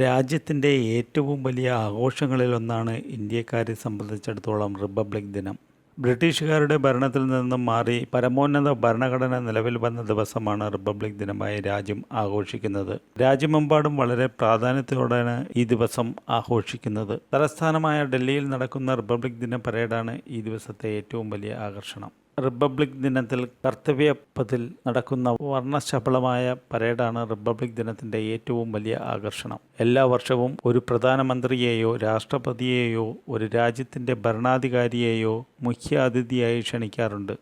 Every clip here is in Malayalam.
രാജ്യത്തിന്റെ ഏറ്റവും വലിയ ആഘോഷങ്ങളിലൊന്നാണ് ഇന്ത്യക്കാരെ സംബന്ധിച്ചിടത്തോളം റിപ്പബ്ലിക് ദിനം. ബ്രിട്ടീഷുകാരുടെ ഭരണത്തിൽ നിന്നും മാറി പരമോന്നത ഭരണഘടന നിലവിൽ വന്ന ദിവസമാണ് റിപ്പബ്ലിക് ദിനമായി രാജ്യം ആഘോഷിക്കുന്നത്. രാജ്യമെമ്പാടും വളരെ പ്രാധാന്യത്തോടെയാണ് ഈ ദിവസം ആഘോഷിക്കുന്നത്. തലസ്ഥാനമായ ഡൽഹിയിൽ നടക്കുന്ന റിപ്പബ്ലിക് ദിന പരേഡാണ് ഈ ദിവസത്തെ ഏറ്റവും വലിയ ആകർഷണം. റിപ്പബ്ലിക് ദിനത്തിൽ കർത്തവ്യപഥിൽ നടക്കുന്ന വർണശബളമായ പരേഡാണ് റിപ്പബ്ലിക് ദിനത്തിന്റെ ഏറ്റവും വലിയ ആകർഷണം. എല്ലാ വർഷവും ഒരു പ്രധാനമന്ത്രിയെയോ രാഷ്ട്രപതിയെയോ ഒരു രാജ്യത്തിന്റെ ഭരണാധികാരിയെയോ മുഖ്യ അതിഥിയായി ക്ഷണിക്കാറുണ്ട്.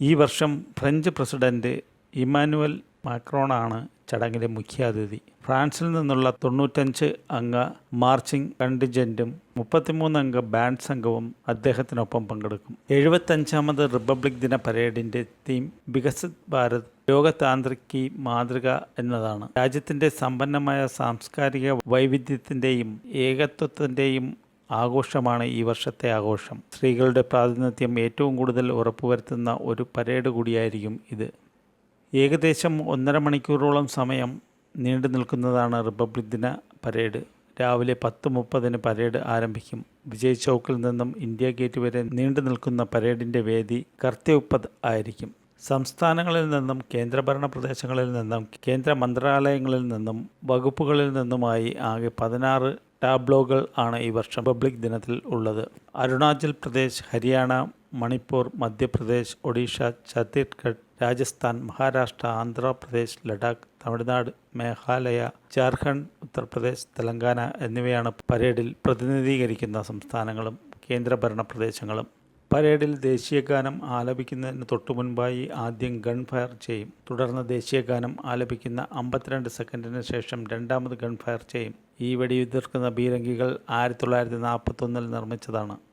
ഈ വർഷം ഫ്രഞ്ച് പ്രസിഡന്റ് ഇമാനുവൽ മാക്രോണാണ് ചടങ്ങിലെ മുഖ്യാതിഥി. ഫ്രാൻസിൽ നിന്നുള്ള തൊണ്ണൂറ്റഞ്ച് അംഗ മാർച്ചിംഗ് കണ്ടിജന്റും മുപ്പത്തിമൂന്ന് അംഗ ബാൻഡ് സംഘവും അദ്ദേഹത്തിനൊപ്പം പങ്കെടുക്കും. എഴുപത്തഞ്ചാമത് റിപ്പബ്ലിക് ദിന പരേഡിന്റെ തീം വികസിത് ഭാരത് ലോകതാന്ത്രികി മാതൃക എന്നതാണ്. രാജ്യത്തിന്റെ സമ്പന്നമായ സാംസ്കാരിക വൈവിധ്യത്തിന്റെയും ഏകത്വത്തിന്റെയും ആഘോഷമാണ് ഈ വർഷത്തെ ആഘോഷം. സ്ത്രീകളുടെ പ്രാതിനിധ്യം ഏറ്റവും കൂടുതൽ ഉറപ്പുവരുത്തുന്ന ഒരു പരേഡ് കൂടിയായിരിക്കും ഇത്. ഏകദേശം ഒന്നര മണിക്കൂറോളം സമയം നീണ്ടു നിൽക്കുന്നതാണ് റിപ്പബ്ലിക് ദിന പരേഡ്. രാവിലെ പത്ത് മുപ്പതിന് പരേഡ് ആരംഭിക്കും. വിജയ് ചൗക്കിൽ നിന്നും ഇന്ത്യ ഗേറ്റ് വരെ നീണ്ടു നിൽക്കുന്ന പരേഡിന്റെ വേദി കർത്തവ്യപഥ് ആയിരിക്കും. സംസ്ഥാനങ്ങളിൽ നിന്നും കേന്ദ്രഭരണ പ്രദേശങ്ങളിൽ നിന്നും കേന്ദ്ര മന്ത്രാലയങ്ങളിൽ നിന്നും വകുപ്പുകളിൽ നിന്നുമായി ആകെ പതിനാറ് ടാബ്ലോകൾ ആണ് ഈ വർഷം റിപ്പബ്ലിക് ദിനത്തിൽ ഉള്ളത്. അരുണാചൽ പ്രദേശ് ഹരിയാന മണിപ്പൂർ മധ്യപ്രദേശ് ഒഡീഷ ഛത്തീസ്ഗഡ് രാജസ്ഥാൻ മഹാരാഷ്ട്ര ആന്ധ്രാപ്രദേശ് ലഡാക്ക് തമിഴ്നാട് മേഘാലയ ജാർഖണ്ഡ് ഉത്തർപ്രദേശ് തെലങ്കാന എന്നിവയാണ് പരേഡിൽ പ്രതിനിധീകരിക്കുന്ന സംസ്ഥാനങ്ങളും കേന്ദ്രഭരണ പ്രദേശങ്ങളും. പരേഡിൽ ദേശീയഗാനം ആലപിക്കുന്നതിന് തൊട്ടു മുൻപായി ആദ്യം ഗൺ ഫയർ ചെയ്യും. തുടർന്ന് ദേശീയഗാനം ആലപിക്കുന്ന അമ്പത്തിരണ്ട് സെക്കൻഡിന് ശേഷം രണ്ടാമത് ഗൺ ഫയർ ചെയ്യും. ഈ വെടിയുതിർക്കുന്ന ബീരങ്കികൾ ആയിരത്തി തൊള്ളായിരത്തി നാൽപ്പത്തൊന്നിൽ നിർമ്മിച്ചതാണ്.